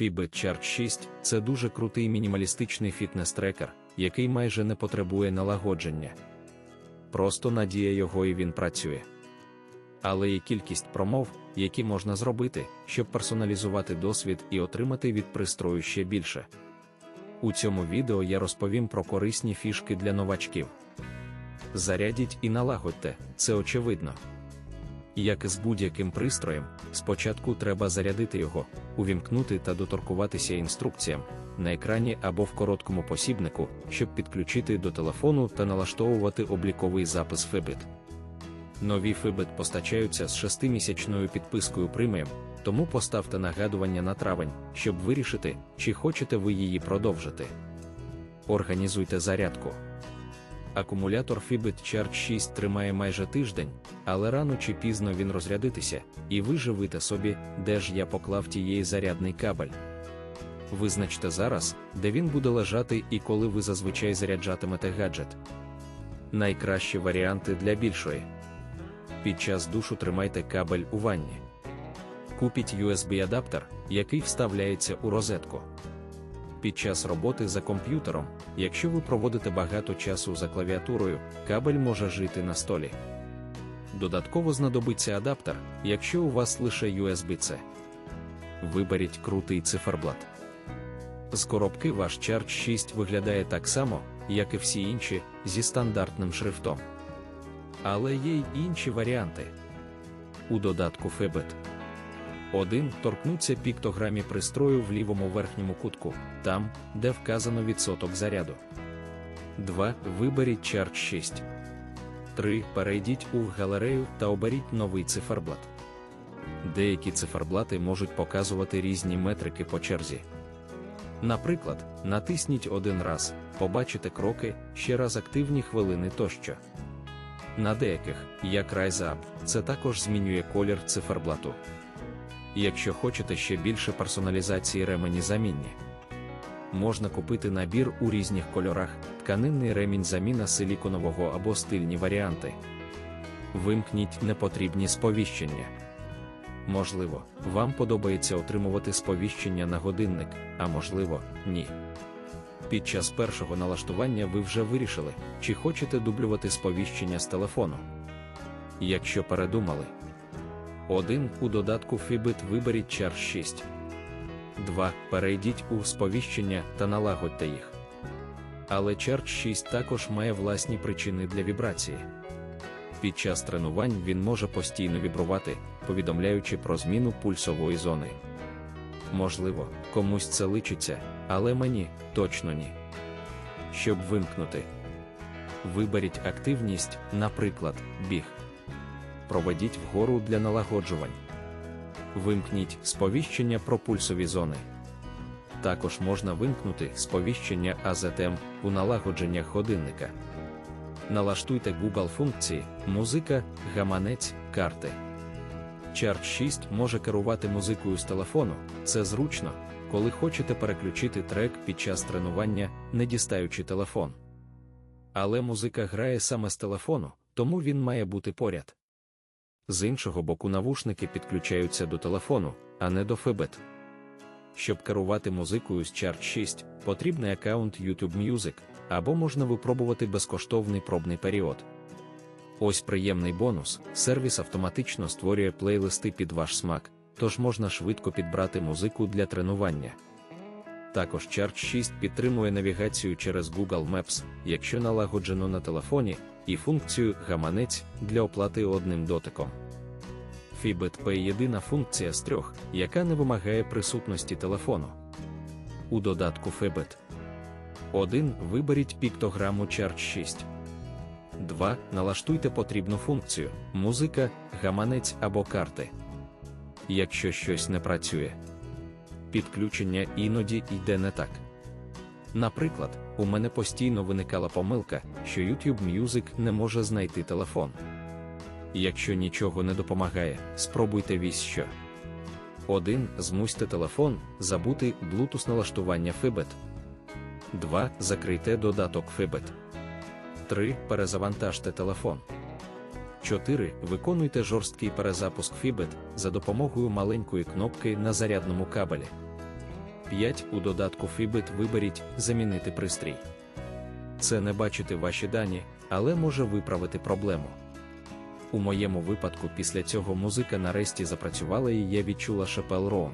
Fitbit Charge 6 це дуже крутий мінімалістичний фітнес-трекер, який майже не потребує налагодження. Просто надія його і він працює. Але є кількість промов, які можна зробити, щоб персоналізувати досвід і отримати від пристрою ще більше. У цьому відео я розповім про корисні фішки для новачків. Зарядіть і налагодьте, це очевидно. Як і з будь-яким пристроєм, спочатку треба зарядити його, увімкнути та доторкуватися інструкціям на екрані або в короткому посібнику, щоб підключити до телефону та налаштовувати обліковий запис Fitbit. Нові Fitbit постачаються з 6-місячною підпискою преміум, тому поставте нагадування на травень, щоб вирішити, чи хочете ви її продовжити. Організуйте зарядку. Акумулятор Fitbit Charge 6 тримає майже тиждень, але рано чи пізно він розрядитися, і ви живите собі, де ж я поклав тієї зарядний кабель. Визначте зараз, де він буде лежати і коли ви зазвичай заряджатимете гаджет. Найкращі варіанти для більшої. Під час душу тримайте кабель у ванні. Купіть USB-адаптер, який вставляється у розетку. Під час роботи за комп'ютером, якщо ви проводите багато часу за клавіатурою, кабель може жити на столі. Додатково знадобиться адаптер, якщо у вас лише USB-C. Виберіть крутий циферблат. З коробки ваш Charge 6 виглядає так само, як і всі інші, зі стандартним шрифтом. Але є й інші варіанти. У додатку Fitbit 1. Торкнуться піктограмі пристрою в лівому верхньому кутку, там, де вказано відсоток заряду. 2. Виберіть Charge 6. 3. Перейдіть у галерею та оберіть новий циферблат. Деякі циферблати можуть показувати різні метрики по черзі. Наприклад, натисніть один раз, побачите кроки, ще раз активні хвилини тощо. На деяких, як Rise Up, це також змінює колір циферблату. Якщо хочете ще більше персоналізації ремені замінні, можна купити набір у різних кольорах, тканинний ремінь заміна силіконового або стильні варіанти. Вимкніть непотрібні сповіщення. Можливо, вам подобається отримувати сповіщення на годинник, а можливо, ні. Під час першого налаштування ви вже вирішили, чи хочете дублювати сповіщення з телефону. Якщо передумали, 1. У додатку Fitbit виберіть Charge 6. 2. Перейдіть у сповіщення та налагодьте їх. Але Charge 6 також має власні причини для вібрації. Під час тренувань він може постійно вібрувати, повідомляючи про зміну пульсової зони. Можливо, комусь це личиться, але мені точно ні. Щоб вимкнути, виберіть активність, наприклад, біг. Проведіть вгору для налагоджувань. Вимкніть сповіщення про пульсові зони. Також можна вимкнути сповіщення AZM у налагодженнях годинника. Налаштуйте Google функції, музика, гаманець, карти. Charge 6 може керувати музикою з телефону, це зручно, коли хочете переключити трек під час тренування, не дістаючи телефон. Але музика грає саме з телефону, тому він має бути поряд. З іншого боку, навушники підключаються до телефону, а не до Fitbit. Щоб керувати музикою з Charge 6, потрібний аккаунт YouTube Music, або можна випробувати безкоштовний пробний період. Ось приємний бонус: сервіс автоматично створює плейлисти під ваш смак, тож можна швидко підбрати музику для тренування. Також Charge 6 підтримує навігацію через Google Maps, якщо налагоджено на телефоні, і функцію гаманець для оплати одним дотиком. Fitbit Pay – єдина функція з трьох, яка не вимагає присутності телефону. У додатку Fitbit 1. Виберіть піктограму Charge 6. 2. Налаштуйте потрібну функцію музика, гаманець або карти. Якщо щось не працює, підключення іноді йде не так. Наприклад, у мене постійно виникала помилка, що YouTube Music не може знайти телефон. Якщо нічого не допомагає, спробуйте вісь що. 1. Змусьте телефон, забути Bluetooth налаштування Fitbit. 2. Закрийте додаток Fitbit. 3. Перезавантажте телефон. 4. Виконуйте жорсткий перезапуск Fitbit за допомогою маленької кнопки на зарядному кабелі. 5 у додатку Fitbit виберіть Замінити пристрій. Це не бачити ваші дані, але може виправити проблему. У моєму випадку після цього музика нарешті запрацювала і я відчула шепел Роун.